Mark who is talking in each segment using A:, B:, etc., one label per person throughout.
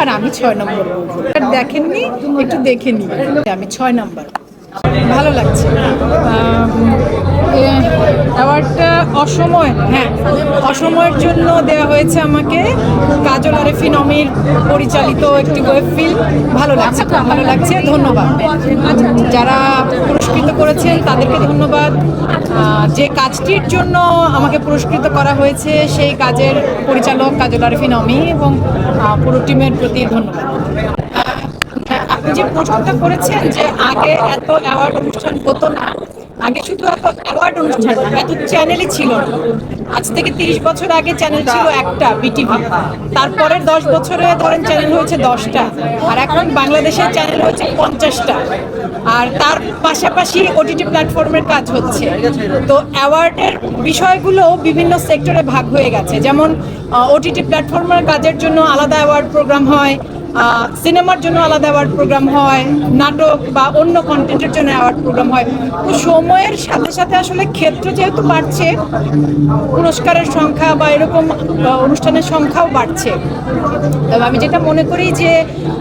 A: আর আমি ছয় নম্বর দেখেননি একটু দেখে নিই আমি ছয় নম্বর। ভালো লাগছে। অ্যাওয়ার্ডটা অসময় হ্যাঁ অসময়ের জন্য দেওয়া হয়েছে আমাকে কাজল আরেফিন নমির পরিচালিত একটি ওয়েব ফিল্ম ভালো লাগছে খুব ভালো লাগছে, ধন্যবাদ। যারা পুরস্কৃত করেছেন, তাদেরকে ধন্যবাদ। যে কাজটির জন্য আমাকে পুরস্কৃত করা হয়েছে, সেই কাজের পরিচালক কাজল আরেফিন অমি এবং পুরো টিমের প্রতি ধন্যবাদ। আপনি যে প্রশ্নটা করেছেন যে আগে এত অ্যাওয়ার্ড অনুষ্ঠান হতো না আগে শুধু অ্যাওয়ার্ড অনুষ্ঠান, এত চ্যানেলই ছিল আজ থেকে তিরিশ বছর আগে চ্যানেল ছিল একটা বিটিভি তারপরের দশ বছরে ধরেন চ্যানেল হয়েছে দশটা, আর এখন বাংলাদেশের চ্যানেল হচ্ছে পঞ্চাশটা। আর তার পাশাপাশি ওটিটি প্ল্যাটফর্মের কাজ হচ্ছে। তো অ্যাওয়ার্ডের বিষয়গুলো বিভিন্ন সেক্টরে ভাগ হয়ে গেছে। যেমন ওটিটি প্ল্যাটফর্মের কাজের জন্য আলাদা অ্যাওয়ার্ড প্রোগ্রাম হয় সিনেমার জন্য আলাদা অ্যাওয়ার্ড প্রোগ্রাম হয়, নাটক বা অন্য কন্টেন্টের জন্য অ্যাওয়ার্ড প্রোগ্রাম হয়। তো সময়ের সাথে সাথে আসলে ক্ষেত্র যেহেতু বাড়ছে, পুরস্কারের সংখ্যা বা এরকম অনুষ্ঠানের সংখ্যাও বাড়ছে। তবে আমি যেটা মনে করি যে,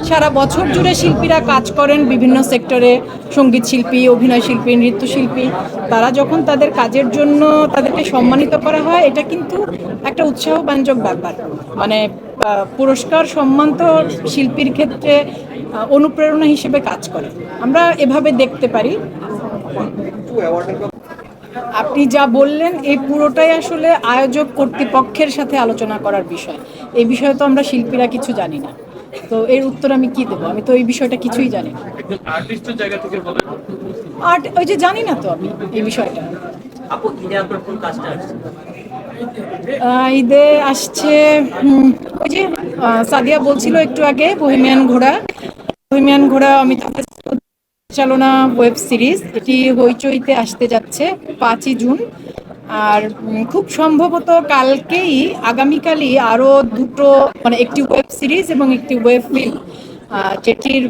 A: সারা বছর জুড়ে শিল্পীরা কাজ করেন বিভিন্ন সেক্টরে, সংগীত শিল্পী, অভিনয় শিল্পী, নৃত্যশিল্পী। তারা যখন তাদের কাজের জন্য তাদেরকে সম্মানিত করা হয়, এটা কিন্তু একটা উৎসাহব্যঞ্জক ব্যাপার। মানে পুরস্কার সম্মান তো শিল্পীর ক্ষেত্রে অনুপ্রেরণা হিসেবে কাজ করে। আমরা এভাবে দেখতে পারি। আপনি যা বললেন এই পুরোটাই আসলে আয়োজক কর্তৃপক্ষের সাথে আলোচনা করার বিষয়। এই বিষয়ে তো আমরা শিল্পীরা কিছু জানি না। তো এর উত্তর আমি কি দেবো? আমি তো এই বিষয়টা কিছুই জানি না।
B: একজন আর্টিস্টের জায়গা থেকে বলেন।
A: আর ওই যে জানি না তো আমি এই বিষয়টা।
C: আপু আপনার কোন কাজটা
A: ঈদে আসছে ওই যে সাদিয়া বলছিল একটু আগে, বহিমিয়ান ঘোড়া। বহিমিয়ান ঘোড়া, অমিতাভ পরিচালনা ওয়েব সিরিজ। এটি হইচইতে আসতে যাচ্ছে পাঁচই জুন। আর খুব সম্ভবত কালকেই, আগামীকালই আরও দুটো মানে একটি ওয়েব সিরিজ এবং একটি ওয়েব ফিল্ম যেটির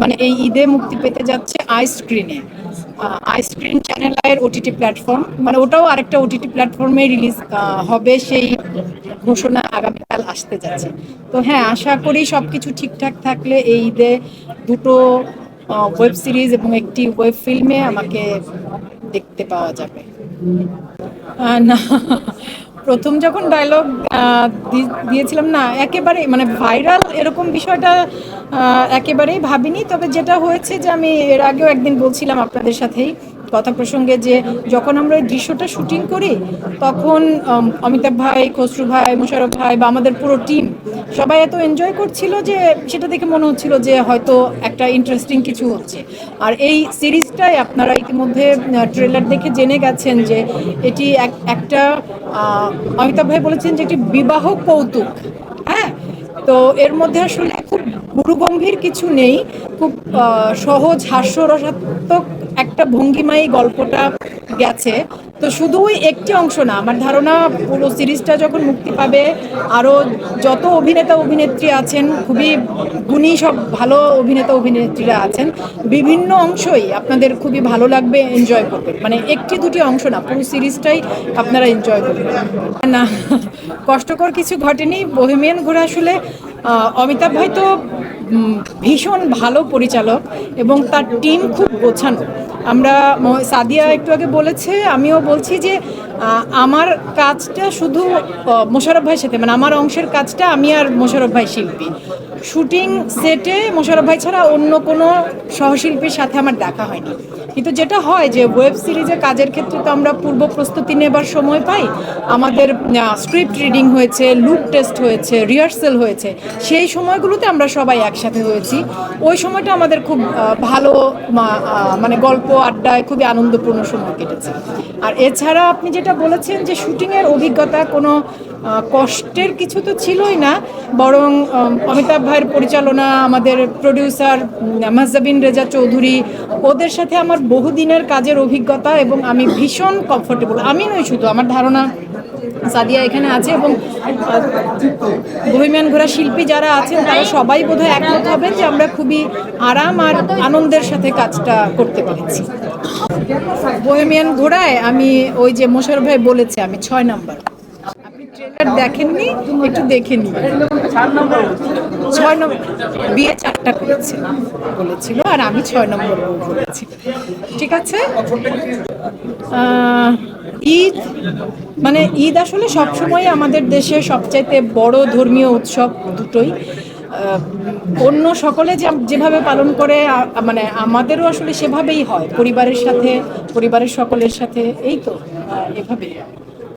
A: মানে এই ঈদে মুক্তি পেতে যাচ্ছে আই স্ক্রিনে আই চ্যানেল আয়ের ওটিটি প্ল্যাটফর্ম মানে ওটাও আরেকটা ওটিটি প্ল্যাটফর্মে রিলিজ হবে সেই ঘোষণা আগামীকাল আসতে যাচ্ছে। তো হ্যাঁ আশা করি সব কিছু ঠিকঠাক থাকলে এই ঈদে দুটো ওয়েব সিরিজ এবং একটি ওয়েব ফিল্মে আমাকে দেখতে পাওয়া যাবে। না প্রথম যখন ডায়লগ দিয়েছিলাম না একেবারে মানে ভাইরাল এরকম বিষয়টা একেবারেই ভাবিনি। তবে যেটা হয়েছে যে আমি এর আগেও একদিন বলছিলাম আপনাদের সাথেই কথা প্রসঙ্গে যে যখন আমরা ওই দৃশ্যটা শুটিং করি, তখন অমিতাভ ভাই, খসরু ভাই মুশারফ ভাই বা আমাদের পুরো টিম সবাই এত এনজয় করছিল যে সেটা দেখে মনে হচ্ছিল যে হয়তো একটা ইন্টারেস্টিং কিছু হচ্ছে। আর এই সিরিজটাই আপনারা ইতিমধ্যে ট্রেলার দেখে জেনে গেছেন যে এটি এক- একটা অমিতাভ ভাই বলেছেন যে একটি বিবাহ কৌতুক। হ্যাঁ? তো এর মধ্যে আসলে খুব গুরুগম্ভীর কিছু নেই, খুব সহজ, হাস্যরসাত্মক একটা ভঙ্গিমাই গল্পটা গেছে। তো শুধু একটি অংশ না, আমার ধারণা পুরো সিরিজটা যখন মুক্তি পাবে আরও যত অভিনেতা অভিনেত্রী আছেন, খুবই গুণী সব ভালো অভিনেতা অভিনেত্রীরা আছেন, বিভিন্ন অংশই আপনাদের খুবই ভালো লাগবে এনজয় করবেন। মানে একটি দুটি অংশ না, পুরো সিরিজটাই আপনারা এনজয় করবেন। না, কষ্টকর কিছু ঘটেনি বহেমিয়ান ঘোরা আসলে অমিতাভ ভাই তো ভীষণ ভালো পরিচালক এবং তার টিম খুব গোছানো। আমরা সাদিয়া একটু আগে বলেছে, আমিও বলছি যে আমার কাজটা শুধু মোশারফ ভাইয়ের সাথে মানে আমার অংশের কাজটা আমি আর মোশারফ ভাই শিল্পী। শুটিং সেটে মোশারফ ভাই ছাড়া অন্য কোনো সহশিল্পীর সাথে আমার দেখা হয়নি। কিন্তু যেটা হয় যে ওয়েব সিরিজে কাজের ক্ষেত্রে তো আমরা পূর্ব প্রস্তুতি নেবার সময় পাই। আমাদের স্ক্রিপ্ট রিডিং হয়েছে লুক টেস্ট হয়েছে রিহার্সেল হয়েছে। সেই সময়গুলোতে আমরা সবাই একসাথে হয়েছি। ওই সময়টা আমাদের খুব ভালো মানে গল্প আড্ডায় খুবই আনন্দপূর্ণ সময় কেটেছে। আর এছাড়া আপনি যেটা বলেছেন যে শুটিংয়ের অভিজ্ঞতা কোনো কষ্টের কিছু তো ছিলই না, বরং অমিতাভ ভাইয়ের পরিচালনা, আমাদের প্রডিউসার মাহজাবিন রেজা চৌধুরী, ওদের সাথে আমার বহুদিনের কাজের অভিজ্ঞতা এবং আমি ভীষণ কমফোর্টেবল আমি নই শুধু, আমার ধারণা সাদিয়া এখানে আছে এবং বহিমিয়ান ঘোড়া শিল্পী যারা আছেন, তারা সবাই বোধহয় একমত হবেন যে আমরা খুবই আরাম আর আনন্দের সাথে কাজটা করতে পেরেছি। বহিমিয়ান ঘোড়ায় আমি ওই যে মোশার ভাই বলেছে, আমি ছয় নাম্বার। ট্রেলার দেখেননি, একটু দেখে নিন। ছয় নম্বর, বিয়ে চারটা করেছে, বলেছিল, আর আমি ছয় নম্বর বলেছি। ঠিক আছে? ঈদ মানে ঈদ আসলে সবসময় আমাদের দেশে সবচাইতে বড় ধর্মীয় উৎসব দুটোই। অন্য সকলে যেভাবে পালন করে মানে আমাদেরও আসলে সেভাবেই হয়। পরিবারের সাথে, পরিবারের সকলের সাথে, এই তো এভাবেই।